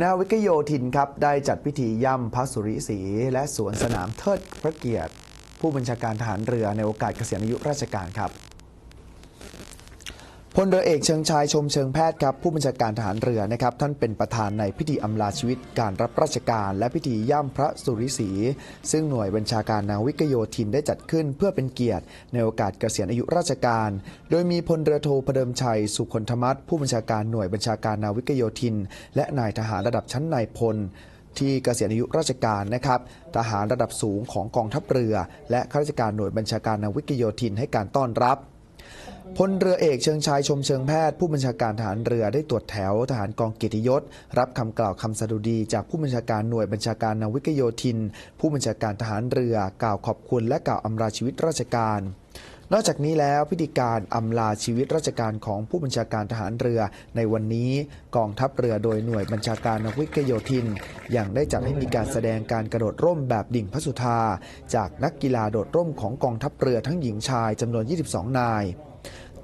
นาวิกโยธินครับ ได้จัดพิธีย่ำพระสุริศรีและสวนสนามเทิดพระเกียรติ ผู้บัญชาการทหารเรือในโอกาสเกษียณอายุราชการครับ พลเรือเอกเชิงชายชมเชิงแพทย์ครับผู้บัญชาการทหารเรือนะครับท่านเป็นประธานในพิธีอำลาชีวิตการรับราชการ และพิธีย่ำพระสุริศรีซึ่งหน่วยบัญชาการนาวิกโยธินได้จัดขึ้นเพื่อเป็นเกียรติ ในโอกาสเกษียณอายุราชการ โดยมีพลเรือโทพเดิมชัย สุคนธรรมัตผู้บัญชาการหน่วยบัญชาการนาวิกโยธิน และนายทหารระดับชั้นนายพลที่เกษียณอายุราชการนะครับ ทหารระดับสูงของกองทัพเรือ และข้าราชการหน่วยบัญชาการนาวิกโยธินให้การต้อนรับ พลเรือเอกเชิงชายชมเชิงแพทย์ผู้บัญชาการทหารเรือได้ตรวจแถวทหารกองเกียรติยศ รับคำกล่าวคำสดุดีจากผู้บัญชาการหน่วยบัญชาการนาวิกโยธิน ผู้บัญชาการทหารเรือกล่าวขอบคุณและกล่าวอำลาชีวิตราชการ นอกจากนี้แล้วพิธีการอำลาชีวิตราชการของผู้บัญชาการทหารเรือ ในวันนี้กองทัพเรือโดยหน่วยบัญชาการนาวิกโยธินยังได้จัดให้มีการแสดงการกระโดดร่มแบบดิ่งพระสุธาจากนักกีฬาโดดร่มของกองทัพเรือทั้งหญิงชายจำนวน 22 นาย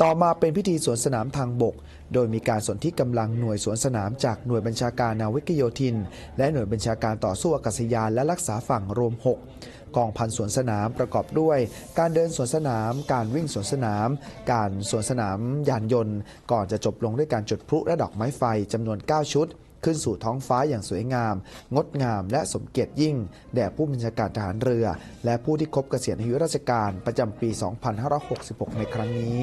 ต่อมาเป็นพิธีสวนสนามทางบก โดยมีการสนที่กำลังหน่วยสวนสนามจากหน่วยบัญชาการนาวิกโยธิน และหน่วยบัญชาการต่อสู้อากาศยานและรักษาฝั่งรวม 6 กองพันสวนสนามประกอบด้วย การเดินสวนสนาม การวิ่งสวนสนาม การสวนสนามยานยนต์ ก่อนจะจบลงด้วยการจุดพลุและดอกไม้ไฟจำนวน 9 ชุด ขึ้นสู่ท้องฟ้าอย่างสวยงาม งดงาม และสมเกียรติยิ่ง แด่ผู้บัญชาการทหารเรือ และผู้ที่ครบเกษียณอายุราชการประจำปี 2566 ในครั้งนี้